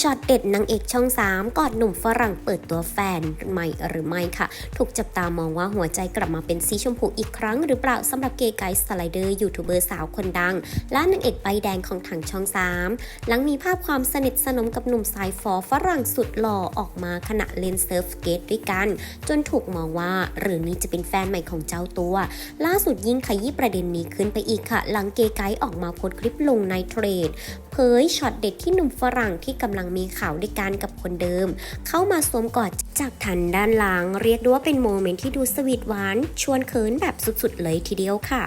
ช็อตเด็ดนางเอกช่อง 3กอดหนุ่มฝรั่งเปิดตัวแฟนใหม่หรือไม่ค่ะ ถูกจับตามองว่าหัวใจกลับมาเป็นสีชมพูอีกครั้งหรือเปล่าสำหรับเกย์ไกด์สไลเดอร์ยูทูบเบอร์สาวคนดัง และนางเอกใบแดงของทางช่อง 3 หลังมีภาพความสนิทสนมกับหนุ่มสายฟอฝรั่งสุดหล่อออกมาขณะเล่นเซิร์ฟเกตด้วยกัน จนถูกมองว่าหรือนี่จะเป็นแฟนใหม่ของเจ้าตัว ล่าสุดยิ่งขยี้ประเด็นนี้ขึ้นไปอีกค่ะ หลังเกย์ไกด์ออกมาโพสต์คลิปลงในเทรดเผยช็อตเด็ดที่หนุ่มฝรั่งที่กำลังมีข่าวด้วยกันกับคนเดิม เข้ามาสวมกอดจากทันด้านหลัง เรียกได้ว่าเป็นโมเมนต์ที่ดูสวีทหวาน ชวนเขินแบบสุดๆเลยทีเดียวค่ะ